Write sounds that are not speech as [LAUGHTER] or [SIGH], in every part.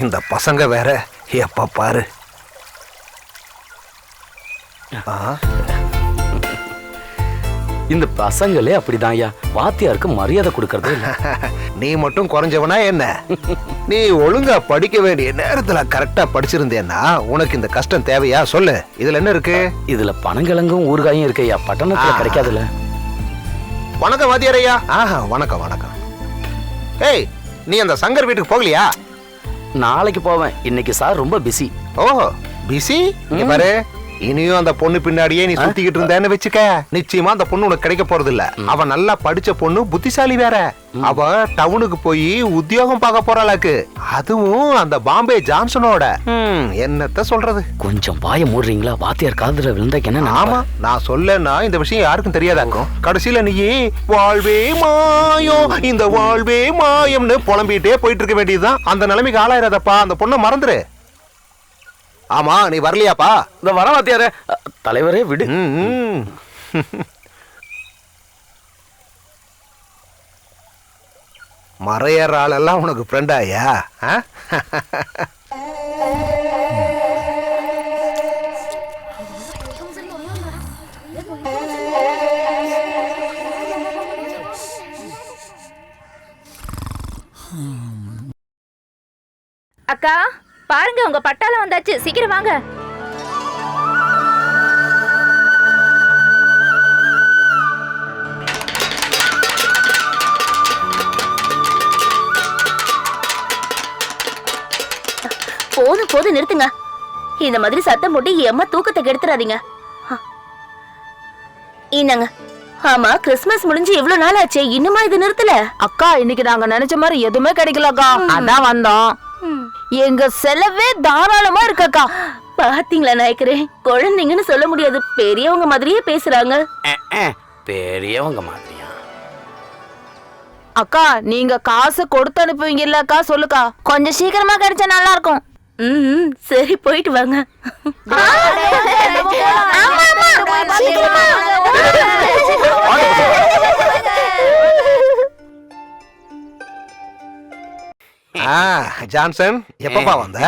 இந்த பசங்க வேற. எப்ப பாரு. இந்த பசங்களே அப்படிதான் ஐயா. வாத்தியாருக்கு மரியாதை கொடுக்கறதே இல்ல. [LAUGHS] நீ மட்டும் குறைஞ்சவனா என்ன? [LAUGHS] நீ ஒழுங்கா படிக்க வேண்டிய நேரத்துல கரெக்டா படிச்சிருந்தேன்னா உனக்கு இந்த கஷ்டம் தேவையா? சொல்லு. இதுல என்ன இருக்கு? இதுல பனங்கிழங்கும் ஊறுகாயும் இருக்கு ஐயா. பட்டணத்துல. கிடைக்காதுல்ல. வணக்கம் வாத்தியாரையா ஆஹா வணக்கம் வணக்கம். ஏய் நீ அந்த சங்கர் வீட்டுக்கு போகலையா? நாளைக்கு போவேன். இன்னைக்கு சார் ரொம்ப பிஸி ஓ பிஸி இங்க பாரு. இனியும் அந்த பொண்ணு பின்னாடியே நீ சுத்திக்கிட்டு இருந்தேன்னு வச்சுக்க. நிச்சயமா அந்த பொண்ணு உனக்கு கிடைக்க போறது இல்ல அவ நல்லா படிச்ச பொண்ணு புத்திசாலி வேற. அவ டவுனுக்கு போய் உத்தியோகம் பார்க்க போறாளாக்கு அதுவும் அந்த பாம்பே ஜான்சனோட. என்னத்த சொல்றது? கொஞ்சம் வாய மூடுறீங்களா? வாத்தியார் காதுல விழுந்தா என்ன ஆமா நான் சொல்லனா இந்த விஷயம் யாருக்கும் தெரியாதாக்கும். கடைசியில நீ வாழ்வே மாயம். இந்த வாழ்வே மாயம்னு புலம்பிட்டே போயிட்டு இருக்க வேண்டியதுதான். அந்த நிலைமைக்கு ஆளாயிராதப்பா. அந்த பொண்ணை மறந்துரு. ஆமா நீ வரலையாப்பா? இந்த வர வாத்தியாரே தலைவரே விடு. மறையற ஆளெல்லாம் உனக்கு ஃப்ரெண்டாயா அக்கா பாருங்க உங்க பட்டாளம் வந்தாச்சு. சீக்கிரம் வாங்க. போதும் போதும் நிறுத்துங்க. இந்த மாதிரி சத்தம் போட்டு என் அம்மா தூக்கத்தை கெடுத்துறாதீங்க. இந்தாங்க. ஆமா கிறிஸ்மஸ் முடிஞ்சு இவ்வளவு நாள் ஆச்சு இன்னுமா இது நிறுத்தல? அக்கா இன்னைக்கு நாங்க நினைச்ச மாதிரி எதுவுமே கிடைக்கலக்கா. அதான் வந்தோம். எங்க செலவே தாராளமா இருக்கக்கா. பாத்தீங்களா நாயக்கரே? குழந்தைங்கன்னு சொல்ல முடியாது. பெரியவங்க மாதிரியே பேசுறாங்க. பெரியவங்க மாதிரியா? அக்கா நீங்க காசு கொடுத்து அனுப்புவீங்கல்ல அக்கா சொல்லுக்கா. கொஞ்சம் சீக்கிரமா கிடைச்சா நல்லா இருக்கும் ம் சரி போயிட்டு வாங்க. ஆ, ஜான்சன் எப்பப்பா வந்த?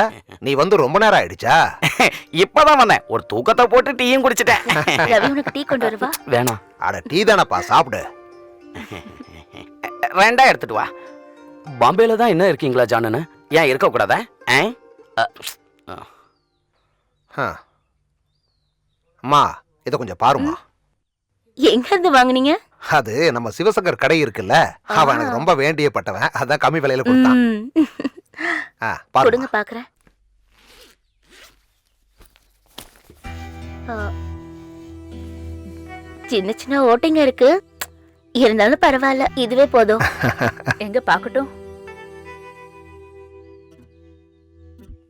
நீ வந்து ரொம்ப நேரம் ஆயிடுச்சா? [LAUGHS] இப்பதான் வந்தேன். ஒரு தூக்கத்தை போட்டு டீயும் குடிச்சிட்டேன். [LAUGHS] ரவி உனக்கு டீ கொண்டு வருவா? [LAUGHS] வேணாம் அட டீ தானப்பா சாப்பிடு. ரெண்டா எடுத்துட்டு வா. பாம்பேல தான் என்ன இருக்கீங்களா ஜானனு? ஏன் இருக்க கூடாதா ஆ. அம்மா இதை கொஞ்சம் பாருமா எங்க இருந்து வாங்குனீங்க? அது நம்ம சிவசங்கர் கடை இருக்குல்ல அவன் எனக்கு ரொம்ப வேண்டியப்பட்டவன். அதான் கம்மி விலையில கொடுத்தான். ஆ. கொடுங்க பாக்குறேன். ஆ. சின்ன சின்ன ஓட்டைங்க இருக்கு. இருந்தாலும் பரவாயில்ல இதுவே போதும். [LAUGHS] எங்க பாக்கட்டும்.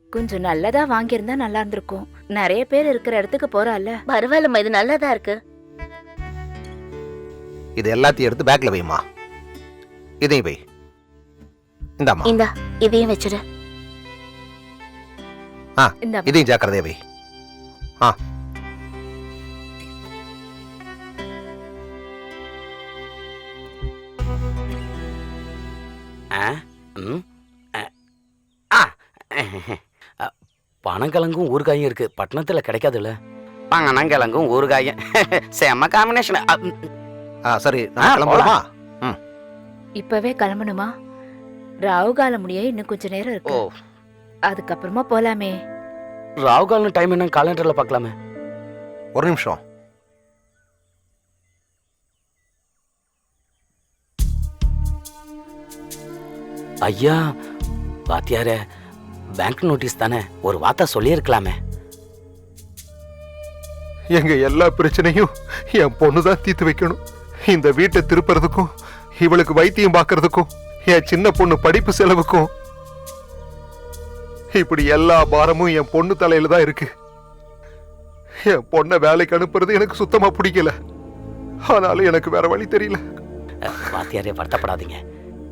கொஞ்சம் நல்லதா வாங்கியிருந்தா நல்லா இருந்திருக்கும். நிறைய பேர் இருக்கிற இடத்துக்கு போறால பரவாயில்லம்மா இது நல்லாதான் இருக்கு. இது எல்லாத்தையும் எடுத்து பேக்ல வைமா இதையும் வை. இந்தாம்மா. இந்தா இதையும் வச்சிடு. இந்த இதையும் ஜாக்கிரதையா வை. ஆ. ஆ, ஆ, ஆ, பனங்கிழங்கும் ஊறுகாயும் இருக்கு. பட்டணத்துல கிடைக்காதுல்ல? பனங்கிழங்கும் ஊறுகாயும். [LAUGHS] செம்ம காம்பினேஷன் ஆ சரி நான் கிளம்பலாமா இப்பவே கிளம்பணுமா? ராகு காலம் முடிய இன்னும் கொஞ்ச நேரம் இருக்கு. அதுக்கப்புறமா போலாமே. ராகுகாலம் டைம் என்ன காலண்டர்ல பார்க்கலாமே. ஒரு நிமிஷம். ஐயா வாத்தியாரே பேங்க் நோட்டீஸ் தானே? ஒரு வார்த்தை சொல்லியிருக்கலாமே. எங்க எல்லா பிரச்சனையும் என் பொண்ணு தான் தீர்த்து வைக்கணும். இந்த வீட்டை திருப்புறதுக்கும் இவளுக்கு வைத்தியம் பார்க்கறதுக்கும் என் சின்ன பொண்ணு படிப்பு செலவுக்கும் இப்படி எல்லா பாரமும் என் பொண்ணு தலையில தான் இருக்கு. என் பொண்ணை வேலைக்கு அனுப்புறது எனக்கு சுத்தமா பிடிக்கல. ஆனாலும் எனக்கு வேற வழி தெரியல. வாத்தியாரே வருத்தப்படாதீங்க.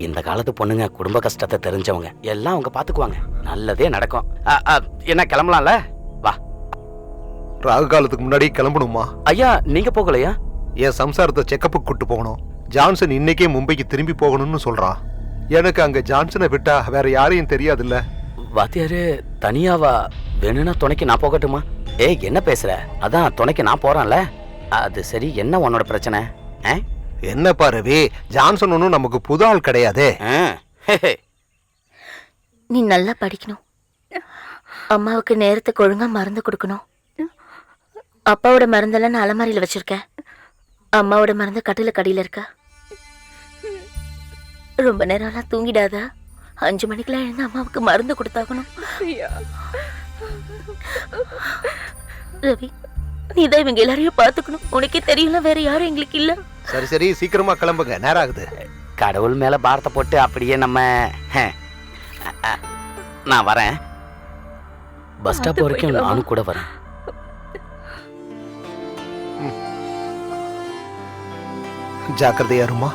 இந்த காலத்து பொண்ணுங்க குடும்ப கஷ்டத்தை தெரிஞ்சவங்க. எல்லாம் அவங்க பாத்துக்குவாங்க. நல்லதே நடக்கும். என்ன கிளம்பலாம்ல? வா. ராகு காலத்துக்கு முன்னாடி கிளம்பணுமா? ஐயா நீங்க போகலையா? என் சம்சாரத்தை செக்கப்புக்கு கூட்டு போகணும். ஜான்சன் இன்னைக்கே மும்பைக்கு திரும்பி போகணும்னு சொல்றான் எனக்கு அங்க ஜான்சனை விட்டா வேற யாரையும் தெரியாதுல்ல. வாத்தியாரு தனியாவா? வேணும்னா துணைக்கு நான் போகட்டுமா? ஏய் என்ன பேசுற? அதான் துணைக்கு நான் போறேன்ல. அது சரி என்ன உன்னோட பிரச்சனை? ஆ? என்னப்பா ரவி ஜான்சன் ஒன்றும் நமக்கு புது ஆள் கிடையாதே. ஆ, ஹே, ஹே. நீ நல்லா படிக்கணும். அம்மாவுக்கு நேரத்துக்கு ஒழுங்கா மருந்து கொடுக்கணும். அப்பாவோட மருந்தெல்லாம் நான் அலமாரியில வச்சிருக்கேன். அம்மாவோட மருந்து கட்டில கடியில இருக்கா? ரொம்ப நேரம்லாம் தூங்கிடாத? அஞ்சு மணிக்கெல்லாம் எழுந்து அம்மாவுக்கு மருந்து கொடுத்தாகணும். ரவி நீதான் இவங்க எல்லாரையும் பாத்துக்கணும் உனக்கே தெரியல வேற யாரும் எங்களுக்கு இல்ல. சரி சரி சீக்கிரமா கிளம்புங்க. நேரம் ஆகுது. கடவுள் மேல பாரத்தை போட்டு அப்படியே நம்ம நான் வரேன். பஸ் ஸ்டாப் வரைக்கும் நானும் கூட வரேன். ஜாக்கிரதையா இருமா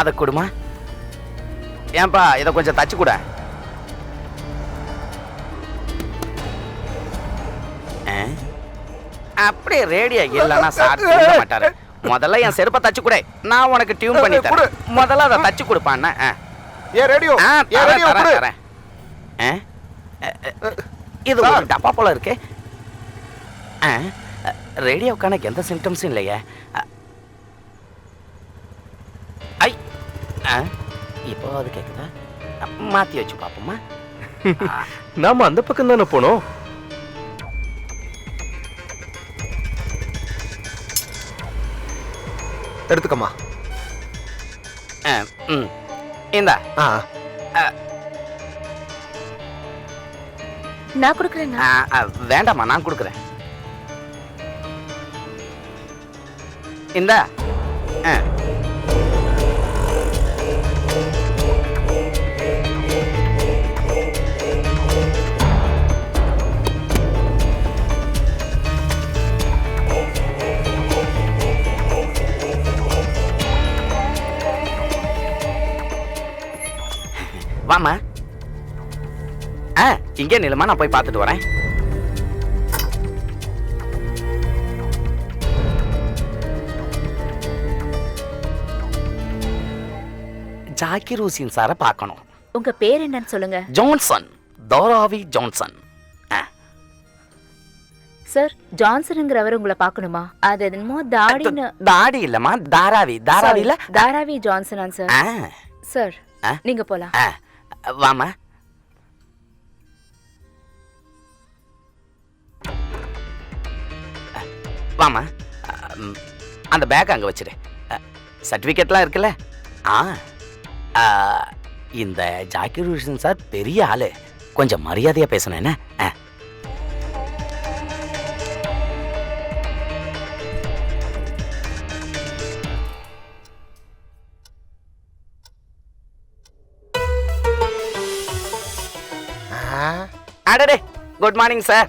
அதை கொடுமா. ஏன்பா இதை கொஞ்சம் தச்சு கூட. அப்படியே ரேடியோ இல்லைன்னா சார் தூங்க மாட்டாரு. முதல்ல என் செருப்பை தச்சு கொடு. நான் உனக்கு டியூன் பண்ணி தரேன். முதல்ல அதை தச்சு கொடுப்பான்னு ஏ ரேடியோ ஆ, ஏ ரேடியோ கொடு. இது ஒரு டப்பா போல இருக்கு. ரேடியோவுக்கான எந்த சிம்டம்ஸும் இல்லையே. இப்போ அது கேக்குதா? மாத்தி வச்சு பாப்போமா? [LAUGHS] நாம அந்த பக்கம் தானே போனோம். எடுத்துக்கம்மா. ம். இந்தா. ஆ. நான் கொடுக்குறேன் வேண்டாம்மா நான் கொடுக்குறேன். இந்தா. ஆ. வாம்மா. ஆ இங்கே நிலமா நான் போய் பார்த்துட்டு வரேன். ஜாக்கிர் ஹுசேன் சாரை பார்க்கணும். உங்க பேர் என்னன்னு சொல்லுங்க. ஜான்சன் தோராவி ஜான்சன். சார் ஜான்சனுங்கிறவர் உங்களை பார்க்கணுமா? அது என்னமோ தாடின்னு தாடி இல்லம்மா தாராவி. தாராவி இல்ல தாராவி ஜான்சனா சார். சார்? நீங்க போலாம். வாமா வாமா அந்த பேக் அங்கே வச்சிரு. சர்டிஃபிகேட்லாம் இருக்குல்ல? ஆ இந்த ஜாக்கிர் ஹுசேன் சார் பெரிய ஆளு. கொஞ்சம் மரியாதையா பேசணும் என்ன? குட் மார்னிங் சார்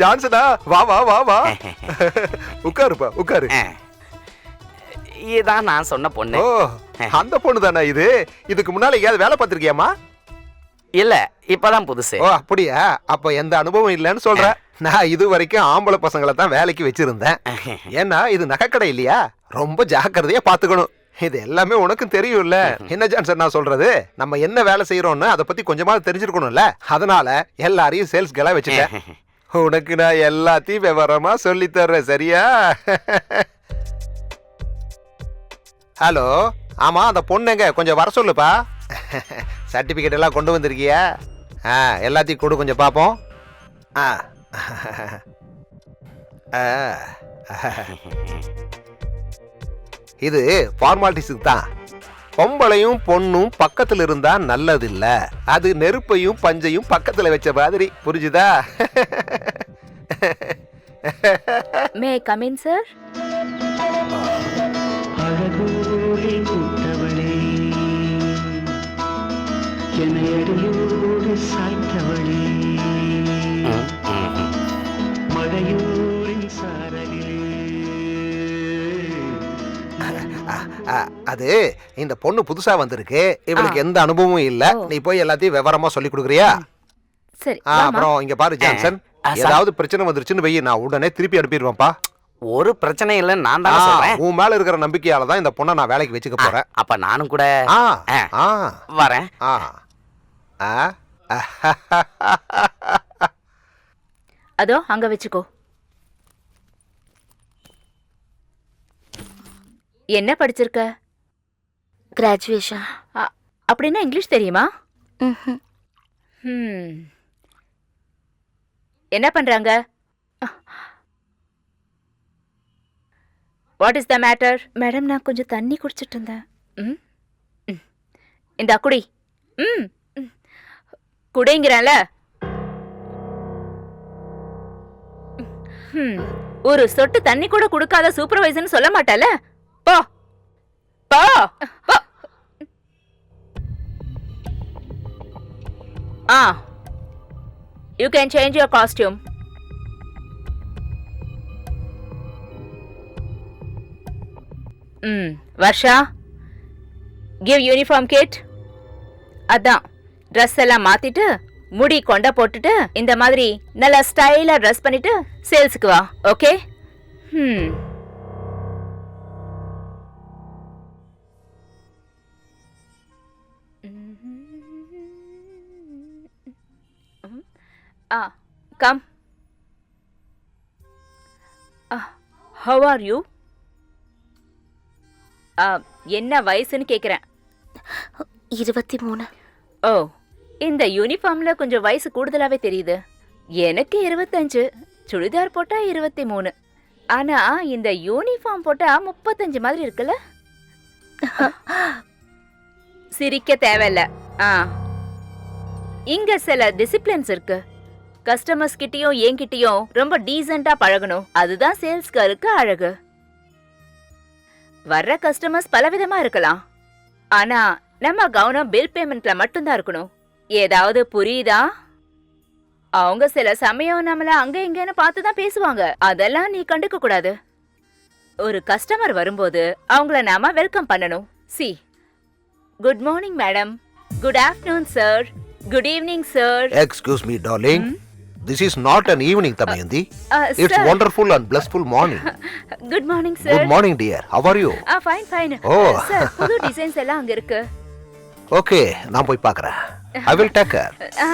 ஜான்சனா வா வா வா வா. [LAUGHS] உட்காருப்பா உட்காரு. இதான் நான் சொன்ன பொண்ணு. ஓ அந்த பொண்ணு தானே இது? இதுக்கு முன்னால எங்கேயாவது வேலை பார்த்திருக்கியாமா இல்ல இப்பதான் புதுசு. ஓ அப்படியா? அப்ப எந்த அனுபவம் இல்லைன்னு சொல்ற. நான் இது வரைக்கும் ஆம்பளை பசங்களை தான் வேலைக்கு வச்சிருந்தேன். ஏன்னா இது நகைக்கடை இல்லையா? ரொம்ப ஜாக்கிரதையா பாத்துக்கணும் இது எல்லாமே உனக்கும் தெரியும்ல. என்ன ஜான்சன் நான் சொல்றது? நம்ம என்ன வேலை செய்யறோம்னு அதை பத்தி கொஞ்சமாவது தெரிஞ்சிருக்கணும்ல. அதனால எல்லாரையும் சேல்ஸ் கெல்லாம் வச்சுட்டேன் உனக்கு நான் எல்லாத்தையும் விவரமா சொல்லி தர்றேன் சரியா? ஹலோ? ஆமா அந்த பொண்ணுங்க கொஞ்சம் வர சொல்லுப்பா. சர்டிபிகேட் எல்லாம் கொண்டு வந்திருக்கியா? ஆ எல்லாத்தையும் கொடு கொஞ்சம் பார்ப்போம் ஆ. ஆ. [LAUGHS] இது ஃபார்மாலிட்டிஸுக்கு தான் பொம்பளையும் பொண்ணும் பக்கத்தில் இருந்தால் நல்லதில்ல. அது நெருப்பையும் பஞ்சையும் பக்கத்தில் வச்ச மாதிரி. புரிஞ்சுதா? மே கமின் சார் மழையோடு அது இந்த பொண்ணு புதுசா வந்திருக்கு. இவளுக்கு எந்த அனுபவமும் இல்ல. நீ போய் எல்லாத்தையும் விவரமா சொல்லி கொடுக்குறியா? சரி அப்புறம் இங்க பாரு ஜான்சன். ஏதாவது பிரச்சனை வந்துருச்சுன்னு வெயி நான் உடனே திருப்பி அனுப்பிடுவேன்ப்பா. ஒரு பிரச்சனை இல்லைன்னு நான் தானே சொல்றேன். உன் மேல இருக்கிற நம்பிக்கையால தான் இந்த பொண்ணை நான் வேலைக்கு வச்சுக்க போறேன். அப்ப நானும் கூட வரேன். அதோ அங்க வச்சுக்கோ. என்ன படிச்சிருக்க? கிராஜுவேஷன் அப்படின்னா இங்கிலீஷ் தெரியுமா. என்ன பண்றாங்க? What is the matter madam நான் கொஞ்சம் தண்ணி குடிச்சிட்டு இருந்தேன். ம். இந்தா குடி. ம். குடிங்கிறேன்ல. ம். ஒரு சொட்டு தண்ணி கூட கொடுக்காத சூப்பர்வைசர்னு சொல்ல மாட்டல போ. போ. ஆ. You can change your costume ம். வர்ஷா கிவ் யூனிஃபார்ம் கிட் அதான். ட்ரெஸ் எல்லாம் மாத்திட்டு முடி கொண்ட போட்டுட்டு இந்த மாதிரி நல்லா ஸ்டைலா ட்ரெஸ் பண்ணிட்டு சேல்ஸுக்கு வா ஓகே ம். ஆ கம். ஹவ் ஆர் யூ என்ன வயசுன்னு கேக்குறேன். இருபத்தி மூணு. ஓ இந்த யூனிஃபார்ம்ல கொஞ்சம் வயசு கூடுதலாவே தெரியுது. எனக்கு இருபத்தஞ்சு சுடிதார் போட்டா இருபத்தி மூணு. ஆனா இந்த யூனிஃபார்ம் போட்டா முப்பத்தஞ்சு மாதிரி இருக்குல்ல? சிரிக்க தேவையில்ல. ஆ. இங்க சில டிசிப்ளின்ஸ் இருக்கு. கஸ்டமர்ஸ் கிட்டயும் என்கிட்டயும் ரொம்ப டீசெண்டா பழகணும். அதுதான் சேல்ஸ் கேர்ளுக்கு அழகு. வர்ற கஸ்டமர்ஸ் பலவிதமா இருக்கலாம். ஆனா நம்ம கவனம் பில் பேமெண்ட்ல மட்டும்தான் இருக்கணும். ஏதாவது புரியுதா? அவங்க சில சமயம் நம்மள அங்க இங்கன்னு பார்த்து தான் பேசுவாங்க. அதெல்லாம் நீ கண்டுக்க கூடாது. ஒரு கஸ்டமர் வரும்போது அவங்கள நாம வெல்கம் பண்ணணும். C good morning madam good afternoon sir good evening sir excuse me? Darling this is not an evening Damayanti it's sir wonderful and blissful morning good morning good sir morning dear how are you ah fine fine Oh. Sir புது [LAUGHS] designs எல்லாம் அங்க இருக்கு. Okay நான் போய் பார்க்கறேன். I will take care ah.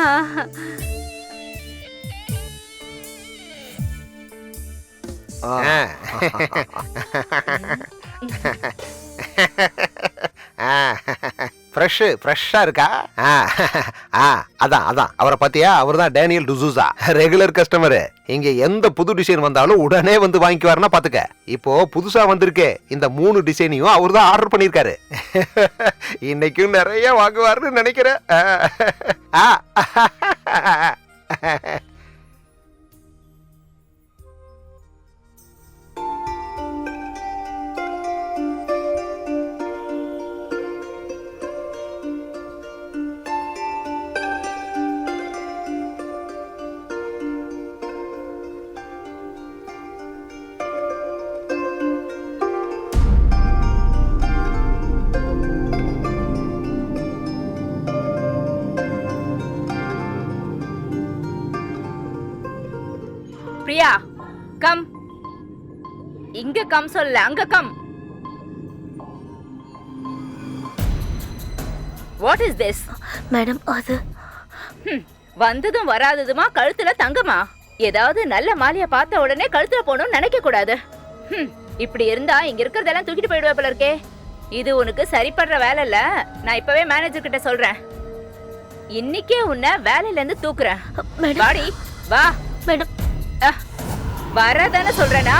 [LAUGHS] [LAUGHS] Fresh ஃப்ரெஷ்ஷாக இருக்கா? ஆ, ஆ, அதான் அதான். அவரை பார்த்தியா? அவர் தான் டேனியல் டுசூசா. ரெகுலர் கஸ்டமரு இங்கே எந்த புது டிசைன் வந்தாலும் உடனே வந்து வாங்கிக்குவாருன்னா பார்த்துக்க. இப்போ புதுசாக வந்திருக்கே. இந்த மூணு டிசைனையும் அவர் தான் ஆர்டர் பண்ணியிருக்காரு. இன்னைக்கும் நிறைய வாங்குவாருன்னு நினைக்கிறேன். ஆ, பிரியா கம். இங்க கம் சொல்ல அங்க come. What is this madam அது. வந்ததும் வராததுமா கழுத்துல தங்கமா? ஏதாவது நல்ல மாலைய பார்த்த உடனே கழுத்துல போகணும்னு நினைக்க கூடாது. இப்படி இருந்தா இங்க இருக்கிறதெல்லாம் தூக்கிட்டு போயிடுவ போல இருக்கே. இது உனக்கு சரிப்படுற வேலை இல்ல. நான் இப்பவே மேனேஜர் கிட்ட சொல்றேன். இன்னைக்கே உன்னை வேலையில இருந்து தூக்குறேன். வாடி வா. மேடம். வரதானே சொல்றேனா?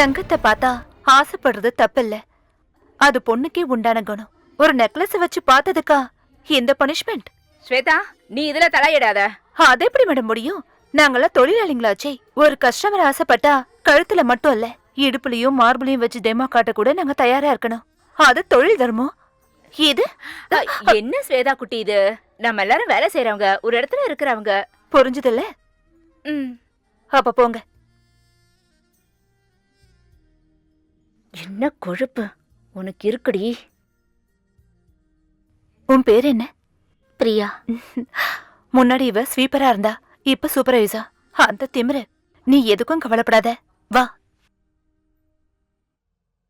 தங்கத்தை பார்த்தா ஆசைப்படுறது தப்பில்ல. அது பொண்ணுக்கே உண்டான குணம். ஒரு நெக்லஸ் வச்சு பார்த்ததுக்கா இந்த பனிஷ்மெண்ட்? ஸ்வேதா நீ இதுல தலையிடாத. அது எப்படி மேடம் முடியும்? நாங்கெல்லாம் தொழிலாளிங்களாச்சே. ஒரு கஸ்டமர் ஆசைப்பட்டா கழுத்துல மட்டும் இல்ல இடுப்புலயும் மார்பிளையும் வச்சு டெமோ காட்ட கூட நாங்க தயாரா இருக்கணும். அது தொழில் தர்மம். இது? என்ன ஸ்வேதா குட்டி இது? நம்ம எல்லாரும் வேலை செய்யறவங்க ஒரு இடத்துல இருக்கிறவங்க. புரிஞ்சதில்ல? ம். அப்ப போங்க. என்ன கொழுப்பு? உனக்கு இருக்குடி. உன் பேர் என்ன? பிரியா. முன்னாடி இவ ஸ்வீப்பரா இருந்தா இப்ப சூப்பர்வைசர்? அந்த திமிரு. நீ எதுக்கும் கவலைப்படாத. வா